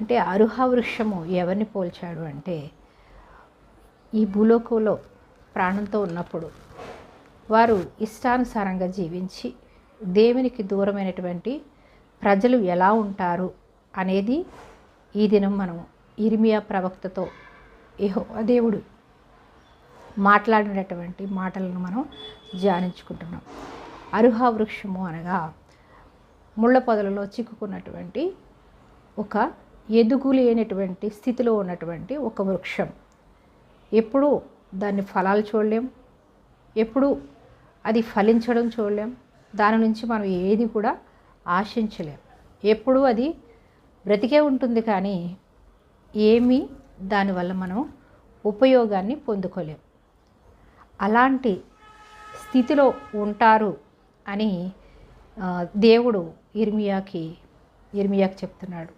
అంటే అరుహ వృక్షము ఎవరిని పోల్చాడు అంటే ఈ భూలోకంలో ప్రాణంతో ఉన్నప్పుడు వారు ఇష్టానుసారంగా జీవించి దేవునికి దూరమైనటువంటి ప్రజలు ఎలా ఉంటారు అనేది ఈ దినం మనం ఇర్మియా ప్రవక్తతో ఏహో దేవుడు మాట్లాడినటువంటి మాటలను మనం ధ్యానించుకుంటున్నాం. అరుహ వృక్షము అనగా ముళ్ళ పొదలలో చిక్కుకున్నటువంటి ఒక ఎదుగు లేనటువంటి స్థితిలో ఉన్నటువంటి ఒక వృక్షం. ఎప్పుడూ దాన్ని ఫలాలు చూడలేం. ఎప్పుడు అది ఫలించడం చూడలేం. దాని నుంచి మనం ఏది కూడా ఆశించలేం. ఎప్పుడూ అది బ్రతికే ఉంటుంది కానీ ఏమీ దానివల్ల మనం ఉపయోగాన్ని పొందుకోలేం. అలాంటి స్థితిలో ఉంటారు అని దేవుడు ఇర్మియాకి ఇర్మియాకి చెప్తున్నాడు.